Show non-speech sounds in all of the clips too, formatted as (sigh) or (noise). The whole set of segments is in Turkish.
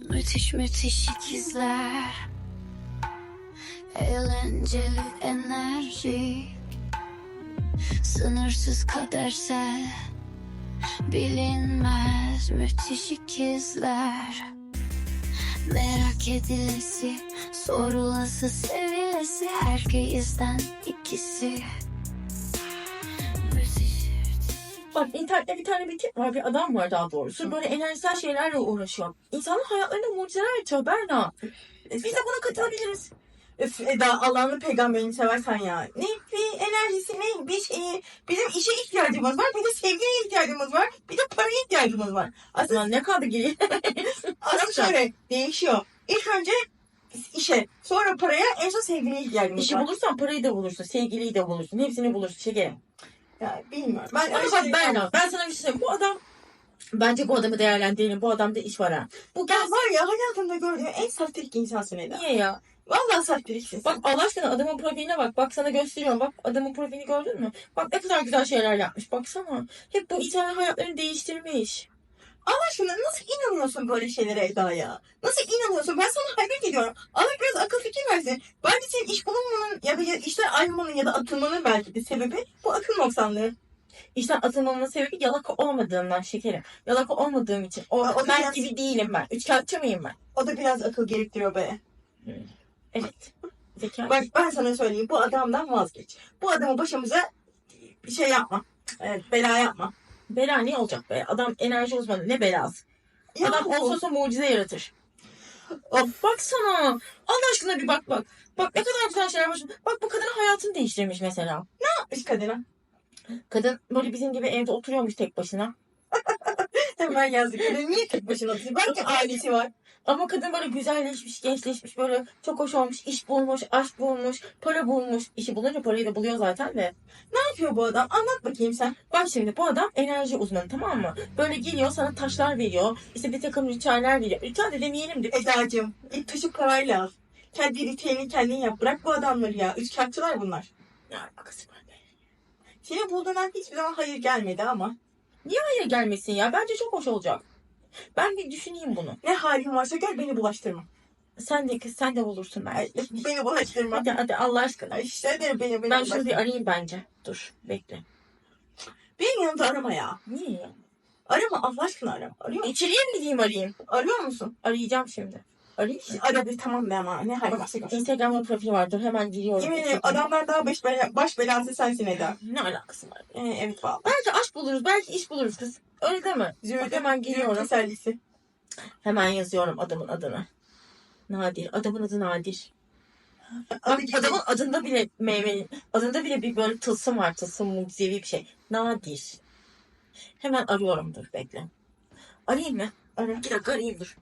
Müthiş müthiş ikizler. Eğlenceli enerji. Sınırsız kadersel Bilinmez. Müthiş ikizler. Merak edilesi Sorulası sevilesi Herkesten ikisi Bak internette bir tane bir tip var, bir adam var daha doğrusu. Böyle enerjisel şeylerle uğraşıyor. İnsanın hayatlarında mucizeler yaratıyor Berna. Biz de buna katılabiliriz. Öf Eda Allah'ını peygamberini seversen ya. Ne bir enerjisi ne bir şeyi. Bizim işe ihtiyacımız var. Bir de sevgiye ihtiyacımız var. Bir de paraya ihtiyacımız var. Aslında ne kaldı geriye? (laughs) aslında şöyle değişiyor. İlk önce işe sonra paraya en son sevgiye ihtiyacımız İşi var. bulursan parayı da bulursun, sevgiliyi de bulursun. Hepsini bulursun şekerim. Ya bilmiyorum. Ben Ama bak şey- Berna, ben sana bir şey söyleyeyim. Bu adam, bence bu adamı değerlendirelim. Bu adamda iş var ha. Bu gel var ya hayatımda gördüğüm en saftirik insansın Eda. niye ya? Vallahi saftiriksin. Bak Allah aşkına adamın profiline bak. Bak sana gösteriyorum. Bak adamın profilini gördün mü? Bak ne kadar güzel şeyler yapmış. Baksana. Hep bu insanın hayatlarını değiştirmiş. Allah aşkına nasıl inanıyorsun böyle şeylere Eda ya? Nasıl inanıyorsun? Ben sana hayret ediyorum. Allah biraz akıl fikir versin. Bence senin iş bulunmanın ya da işten ayrılmanın ya da atılmanın belki de sebebi bu akıl noksanlığı. İşten atılmamın sebebi yalaka olmadığımdan şekerim. Yalaka olmadığım için. O, o ben biraz- gibi değilim ben. Üçkağıtçı mıyım ben? O da biraz akıl gerektiriyor be. Evet. Zeka. Bak ben sana söyleyeyim bu adamdan vazgeç. Bu adamı başımıza bir şey yapma. Evet, bela yapma. Bela ne olacak be? Adam enerji uzmanı. Ne belası? Ya Adam bu- olsa olsa mucize yaratır. Of. Baksana. Allah aşkına bir bak bak. Bak ne kadar güzel şeyler var. Bak bu kadının hayatını değiştirmiş mesela. yapmış kadına. Kadın böyle bizim gibi evde oturuyormuş tek başına. (laughs) Hemen yazdık. Niye tek başına atıyor? Belki ailesi var. Ama kadın böyle güzelleşmiş, gençleşmiş, böyle çok hoş olmuş, iş bulmuş, aşk bulmuş, para bulmuş. İşi bulunca parayı da buluyor zaten de. Ne yapıyor bu adam? Anlat bakayım sen. Bak şimdi bu adam enerji uzmanı tamam mı? Böyle geliyor sana taşlar veriyor, işte bir takım ritüeller veriyor. Ritüel de demeyelim de. Eda'cığım git taşı parayla al. Kendi ritüelini kendin yap. Bırak bu adamları ya. Üçkağıtçılar bunlar. Ne alakası var be? Senin bulduğundan hiçbir zaman hayır gelmedi ama. Hayır gelmesin ya, bence çok hoş olacak. Ben bir düşüneyim bunu. Ne halin varsa gör beni bulaştırma. Sen de sen de bulursun belki. beni bulaştırma. Hadi hadi Allah aşkına. İşte ederim beni, beni Ben şunu bir arayayım bence. Dur, bekle. Benim yanımda arama ya. Niye? Arama Allah aşkına arama. Arıyor musun? İçeriye mi gideyim arayayım? Arıyor musun? Arayacağım şimdi. Ara bir tamam be ama ne hali varsa gör. Instagram'da profil vardır. Hemen giriyorum. Yemin ederim adamlar daha baş, bela, baş belası sensin Eda. Ne alakası var? Ee, evet valla. Belki aşk buluruz. Belki iş buluruz kız. Öyle deme. Züğürt hemen giriyorum. tesellisi. Hemen yazıyorum adamın adını. Nadir. Adamın adı Nadir. Gibi- adamın adında bile meyve, adında bile bir böyle tılsım var. Tılsım mucizevi bir şey. Nadir. Hemen arıyorum dur bekle. Arayayım mı? Ara. Bir dakika arayayım dur.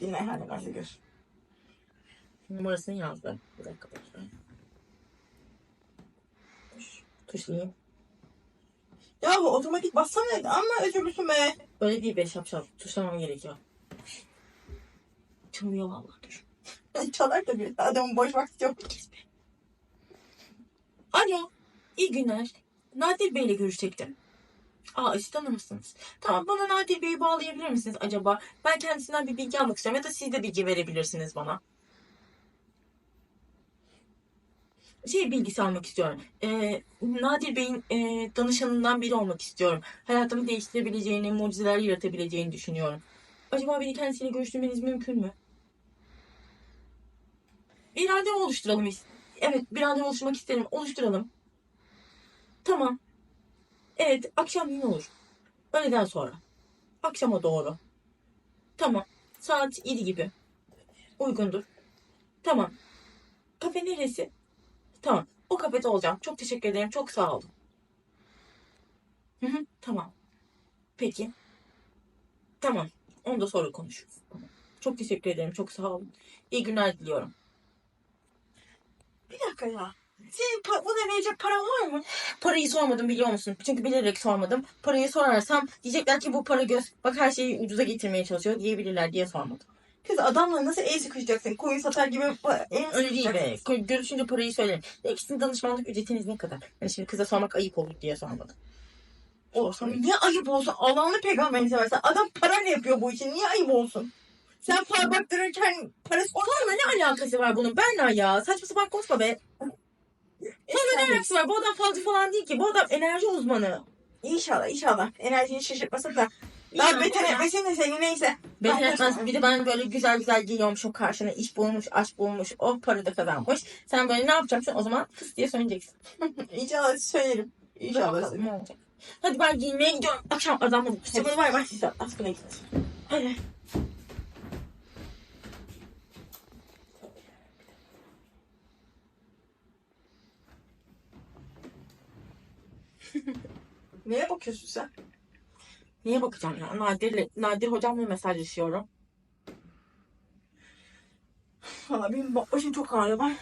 Dinle hali varsa gör. Numarasını yazdı. Bir dakika bekle. Tuş, tuşlayayım. Ya bu otomatik bassana ama özürlüsün be. Öyle değil be şapşal. Tuşlamam gerekiyor. Çalıyor vallahi dur. (laughs) Çalar tabii. Adamın boş vakti yok. Alo. İyi günler. Nadir Bey ile görüşecektim. Aa asistanı mısınız? Tamam bana Nadir Bey'i bağlayabilir misiniz acaba? Ben kendisinden bir bilgi almak istiyorum ya da siz de bilgi verebilirsiniz bana. Şey bilgisi almak istiyorum. Ee, Nadir Bey'in e, danışanından biri olmak istiyorum. Hayatımı değiştirebileceğini, mucizeler yaratabileceğini düşünüyorum. Acaba beni kendisiyle görüştürmeniz mümkün mü? Bir randevu oluşturalım. Evet bir randevu oluşturmak isterim. Oluşturalım. Tamam. Evet akşam yine olur. Öğleden sonra. Akşama doğru. Tamam. Saat 7 gibi. Uygundur. Tamam. Kafe neresi? Tamam. O kafede olacağım. Çok teşekkür ederim. Çok sağ olun. Hı hı, tamam. Peki. Tamam. Onu da sonra konuşuruz. Çok teşekkür ederim. Çok sağ olun. İyi günler diliyorum. Bir dakika ya. Senin pa- buna verecek paran var mı? Parayı sormadım biliyor musun? Çünkü bilerek sormadım. Parayı sorarsam diyecekler ki bu para göz. Bak her şeyi ucuza getirmeye çalışıyor diyebilirler diye sormadım. Kız adamla nasıl el sıkışacaksın? Koyun satar gibi el Öyle değil be. Görüşünce parayı söylerim. İkisinin danışmanlık ücretiniz ne kadar? Yani şimdi kıza sormak ayıp olur diye sormadım. olsun. Niye ayıp olsun? Allah'ını peygamberini seversen. Adam parayla yapıyor bu işi. Niye ayıp olsun? Sen far baktırırken parası Onunla ne alakası var bunun? Benle ya. Saçma sapan konuşma be. Onunla ne alakası var? Bu adam falcı falan değil ki. Bu adam enerji uzmanı. İnşallah inşallah. Enerjini şaşırtmasın da. Daha beter etmesin de seni neyse. Beter etmez. Bir de ben böyle güzel güzel geliyormuşum karşına. iş bulmuş, aşk bulmuş. O para da kazanmış. Sen böyle ne yapacaksın? O zaman fıs diye söyleyeceksin. (laughs) İnşallah söylerim. İnşallah. Hadi ben giyinmeye gidiyorum. Akşam adamla buluşacağım. Hadi bay bay. Size askına git. Hadi. Neye bakıyorsun sen? Niye bakacağım ya? Nadir'le, Nadir hocamla mesajlaşıyorum. Valla benim ba- başım çok ağrıyor. Ben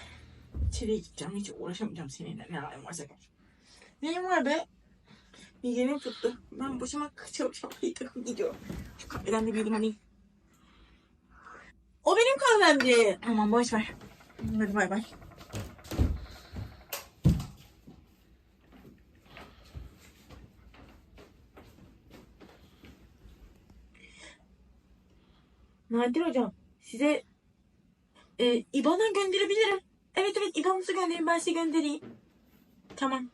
içeriye gideceğim. Hiç uğraşamayacağım seninle. Ne halin varsa gör. Neyim var be? Bir yerim tuttu. Ben başıma çabuk takım gidiyorum. Şu kahveden de bir alayım. O benim kahvemdi. Aman boş ver. Hadi bay bay. Nadir hocam size e, IBAN'dan gönderebilirim. Evet evet IBAN'ınızı gönderin ben size göndereyim. Tamam.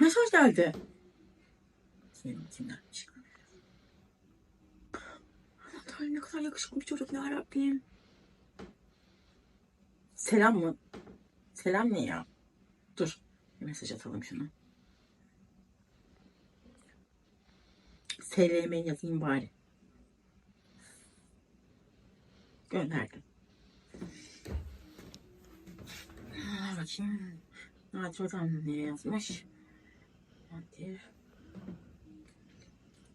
Mesaj geldi. Senin? Aman Tanrım ne kadar yakışıklı bir çocuk ya Rabbim. Selam mı? Selam ne ya? Dur. Bir mesaj atalım şuna. SLM yazayım bari. Gönderdim. Bakayım. Nadir Hocam ne yazmış? Nadir.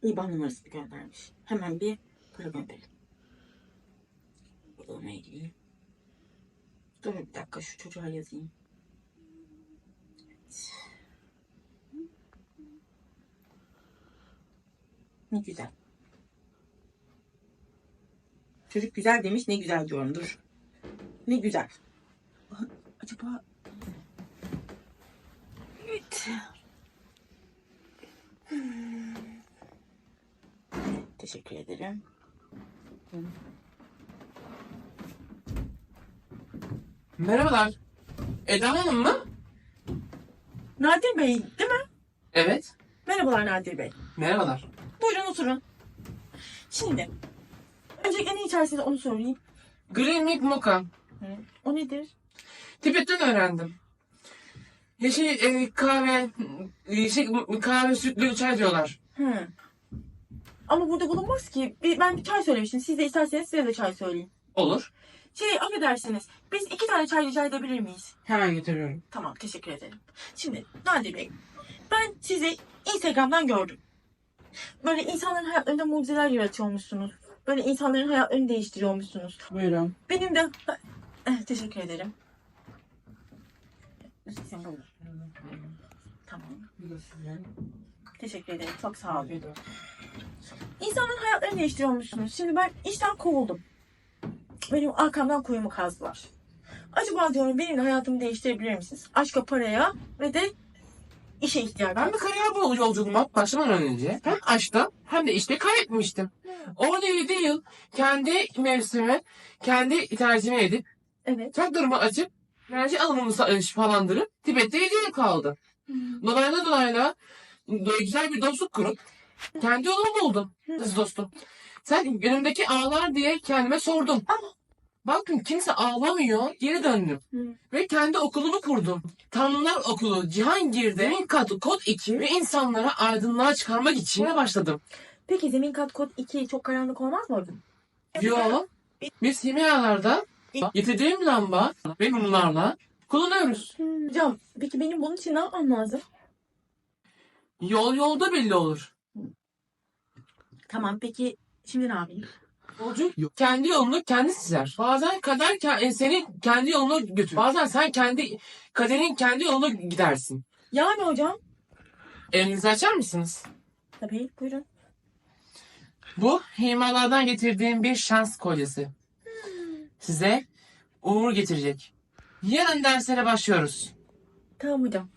İban numarasını göndermiş. Hemen bir para gönderelim. Ne ilgili. Dur bir dakika şu çocuğa yazayım. Ne güzel. Çocuk güzel demiş ne güzel diyorum dur. Ne güzel. Acaba Evet. Teşekkür ederim. Merhabalar. Eda Hanım mı? Nadir Bey değil mi? Evet. Merhabalar Nadir Bey. Merhabalar. Buyurun oturun. Şimdi öncelikle ne içersiniz onu söyleyeyim. Green Milk Mocha. O nedir? Tibet'ten öğrendim. Yeşil e, kahve, e, şey, kahve sütlü çay diyorlar. Hı. Ama burada bulunmaz ki. Bir- Ben bir çay söylemiştim. Siz de isterseniz size de çay söyleyeyim. Olur. Şey affedersiniz. Biz iki tane çay rica edebilir miyiz? Hemen getiriyorum. Tamam teşekkür ederim. Şimdi Nadir Bey. Ben sizi Instagram'dan gördüm. Böyle insanların hayatlarında mucizeler yaratıyormuşsunuz. Böyle insanların hayatlarını değiştiriyormuşsunuz. Buyurun. Benim de... Eh, teşekkür ederim. Tamam. Teşekkür ederim. Çok sağ olun. İnsanların hayatlarını değiştiriyormuşsunuz. Şimdi ben işten kovuldum. Benim arkamdan kuyumu kazdılar. Acaba diyorum benim de hayatımı değiştirebilir misiniz? Aşka, paraya ve de işe ihtiyacım. Ben bir kariyer bu yolculuğuma başlamadan önce hem aşkta hem de işte kaybetmiştim. Orada öyle değil. Kendi mevsimi, kendi tercihimi edip, Evet. traktörümü açıp, enerji alımını sa- falandırıp Tibet'te hediye kaldım. Dolaylı dolaylı böyle güzel bir dostluk kurup kendi yolumu buldum. Nasıl dostum? Sen önümdeki ağlar diye kendime sordum. Baktım kimse ağlamıyor. Geri döndüm. Hı. Ve kendi okulumu kurdum. Tanrılar Okulu Cihangir'de en katı kod 2 ve insanlara aydınlığa çıkarmak için başladım. Peki zemin kat kod 2 çok karanlık olmaz mı? Yo, biz Himalayalarda getirdiğim lamba ve mumlarla kullanıyoruz. Hocam peki benim bunun için ne yapmam lazım? Yol yolda belli olur. Tamam peki şimdi ne yapayım? Yolcu kendi yolunu kendi çizer. Bazen kader ke- e, seni kendi yoluna götürür. Bazen sen kendi kaderin kendi yoluna gidersin. Yani hocam. Elinizi açar mısınız? Tabii buyurun. Bu Himalayadan getirdiğim bir şans kolyesi. size uğur getirecek. Yarın derslere başlıyoruz. Tamam hocam.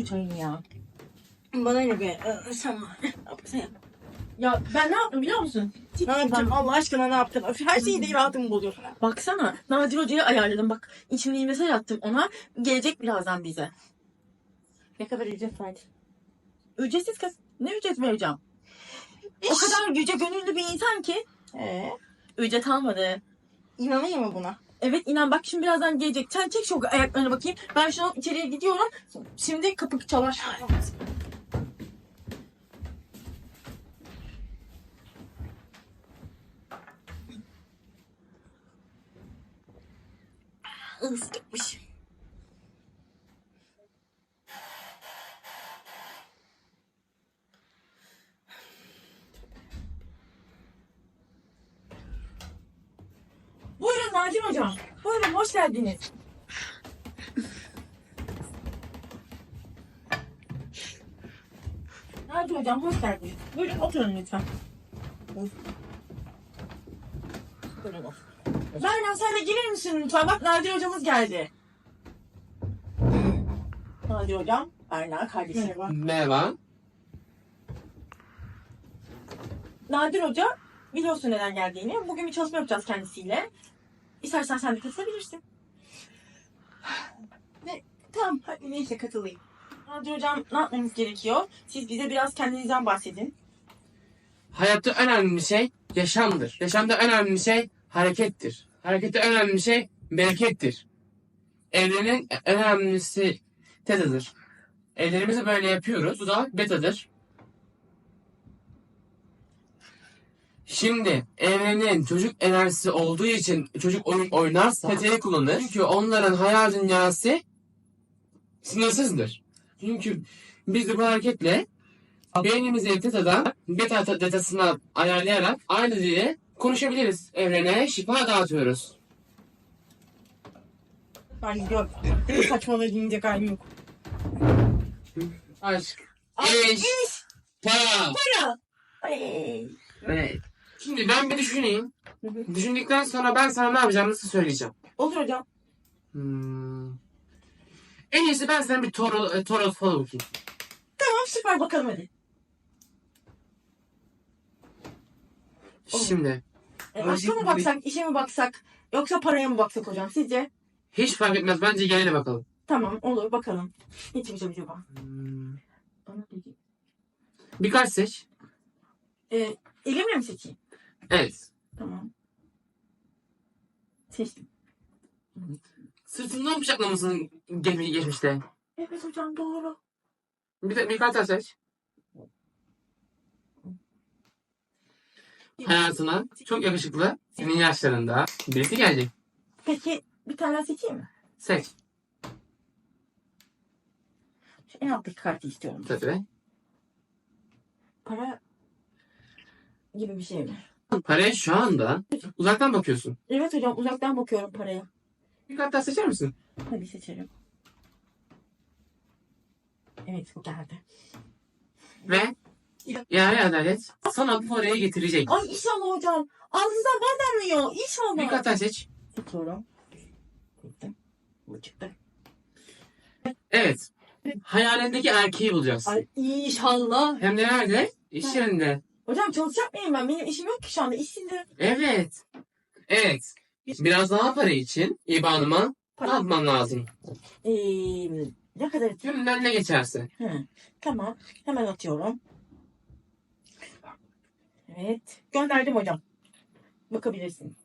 Şu çayını ya. Bana ne be? Ee, Sen sen yap. Ya ben ne yaptım biliyor musun? Ne yapacağım Allah aşkına ne yaptın? Öf, Her şeyi değil rahatımı bozuyorsun. Baksana Nadir Hoca'ya ayarladım bak. İçimde mesaj attım ona. Gelecek birazdan bize. Ne kadar ücret verdin? Ücretsiz kız. Ne ücret vereceğim? O kadar yüce gönüllü bir insan ki Ee, ücret almadı. inanayım mı buna? Evet inan bak şimdi birazdan gelecek. Sen çek şu ayaklarına bakayım. Ben şu an içeriye gidiyorum. Şimdi kapı çalar. Islıkmış. Nadir Hocam. Buyurun hoş geldiniz. Nadir Hocam hoş geldiniz. Buyurun oturun lütfen. Berna sen de gelir misin lütfen? Bak Nadir Hocamız geldi. Nadir Hocam, Berna kardeşim. Merhaba. Merhaba. Nadir Hoca biliyorsun neden geldiğini. Bugün bir çalışma yapacağız kendisiyle. İstersen sen de katılabilirsin. Tamam hadi neyse katılayım. Nadir Hocam ne yapmamız gerekiyor? Siz bize biraz kendinizden bahsedin. Hayatta en önemli şey yaşamdır. Yaşamda en önemli şey harekettir. Harekette en önemli şey berekettir. Evrenin en önemlisi tetadır. Ellerimizi böyle yapıyoruz. Bu da betadır. Şimdi evrenin çocuk enerjisi olduğu için çocuk oyun oynarsa teta'yı kullanır. Çünkü onların hayal dünyası sınırsızdır. Çünkü biz de bu hareketle beynimizi teta'dan beta tetasına ayarlayarak aynı dili konuşabiliriz. Evrene şifa dağıtıyoruz. Ben gidiyorum. Saçmaları dinleyecek halim yok. Aşk, iş, para. Para. Ay. Evet. Şimdi ben bir düşüneyim. Düşündükten sonra ben sana ne yapacağımı nasıl söyleyeceğim. Olur hocam. Hmm. En iyisi ben sana bir tarot, e, tarot falan bakayım. Tamam süper bakalım hadi. Olur. Şimdi E, aşka mı baksak, işe mi baksak, yoksa paraya mı baksak hocam sizce? hiç fark etmez. Bence gelene bakalım. Tamam olur bakalım. Ne çıkacak acaba? Hmm. Birkaç seç. E, elimle mi seçeyim? Evet. Tamam. Seçtim. Sırtından bıçaklamasın geçmiş, geçmişte. Evet hocam doğru. Bir de birkaç daha seç. Hayatına çok yakışıklı senin yaşlarında birisi gelecek. Peki bir tane daha seçeyim mi? Seç. Şu en alttaki kartı istiyorum. Tabii. Para gibi bir şey mi? Paraya şu anda uzaktan bakıyorsun. Evet hocam uzaktan bakıyorum paraya. Bir kart daha seçer misin? Hadi seçelim. Evet bu geldi. Ve yani adalet sana bu parayı getirecek. Ay inşallah hocam. Ağzınızdan bal damlıyor. İnşallah. Bir kart daha seç. Seçiyorum. Seçtim. Bu çıktı. Evet. Hayalindeki erkeği bulacağız. Ay inşallah. Hem de nerede? İş yerinde. Hocam çalışacak mıyım ben? Benim işim yok ki şu anda. İşsizim. Evet. Evet. Biraz daha para için IBAN'ıma ne Para. yapman lazım? Ee, ne kadar Günün ne geçerse. Hı, tamam. Hemen atıyorum. Evet. Gönderdim hocam. Bakabilirsin.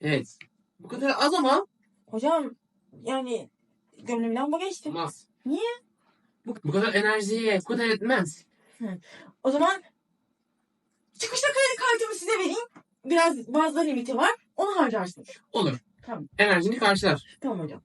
Evet. Bu kadar az ama Hocam yani gönlümden bu geçti. olmaz. Niye? Bu, bu kadar enerjiye bu kadar etmez. O zaman çıkışta kredi kartımı size vereyim. Biraz fazla limiti var. Onu harcarsınız. Olur. Tamam. Enerjini karşılar. Tamam hocam.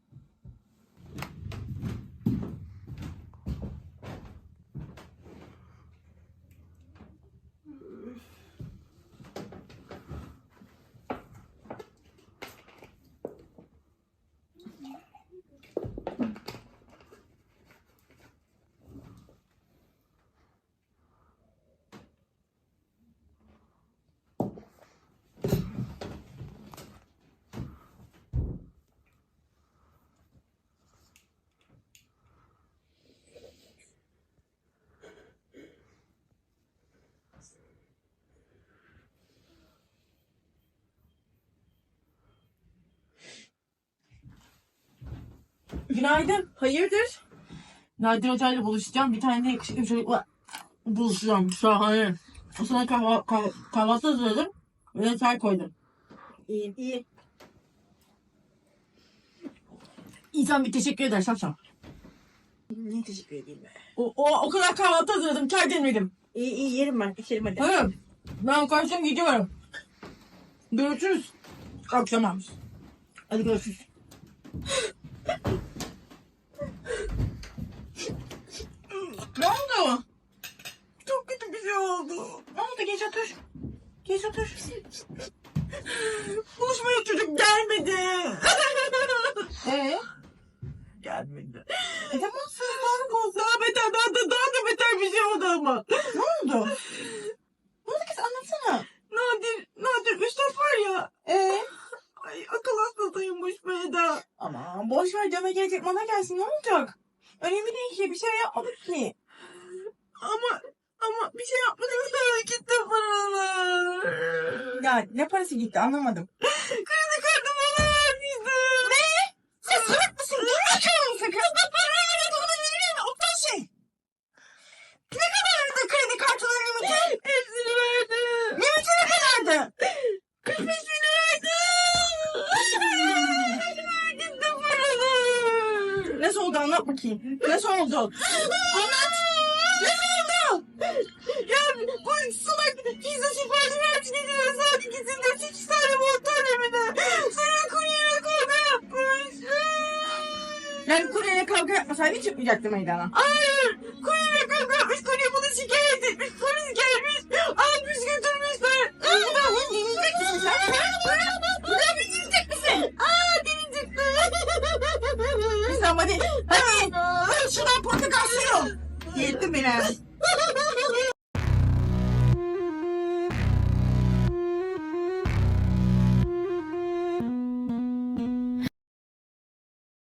Günaydın. Hayırdır? Nadir Hoca ile buluşacağım. Bir tane de yakışıklı bir çocukla buluşacağım. Şahane. O sana kahva, kahva, kahvaltı hazırladım. Ve de çay koydum. İyi iyi. İnsan bir teşekkür eder şapşal. Ne teşekkür edeyim be. O, o, o kadar kahvaltı hazırladım. Çay demledim. İyi iyi yerim ben. İçerim hadi. Evet. Ben kaçtım gidiyorum. Görüşürüz. Akşam Hadi görüşürüz. (laughs) ne oldu? Çok kötü bir şey oldu. Ne oldu? Geç otur. Geç otur. Buluşmaya çocuk gelmedi. Ee? gelmedi. E tamam sızlanık oldu. Daha beter, daha da, daha da beter bir şey oldu ama. Ne oldu? Ne oldu kız anlatsana. Nadir, Nadir Üstad var ya. Ee? Ay akıl hastasıymış Beyda. Aman boş ver deme gelecek bana gelsin ne olacak? Önemli değil ki bir şey yapmadık ki. Ama ama bir şey yapmadım (laughs) gitti paralar. Ya ne parası gitti anlamadım. Kredi kartımı vermiştim. Ne? Sen salak mısın? Gerizekalı mısın kız? Evet onu veririm aptal şey. Ne kadardı kredi kartının limiti? Hepsini verdim. Limiti ne kadardı? 45 bin verdim. Gitti paralar. Nasıl oldu anlat bakayım. Nasıl oldu? Anlat. Yani kuryeyle kavga yapmasaydı çıkmayacaktı meydana. Hayır. Kurye kavga yapmış. Kurye bunu şikayet etmiş. Polis gelmiş. Almış götürmüşler. Bu da bunu dinleyecek misin sen? Bu da bir dinleyecek misin? Aa çıktı. Sen hadi. Hadi. Şuradan portakal suyu. Yettim beni.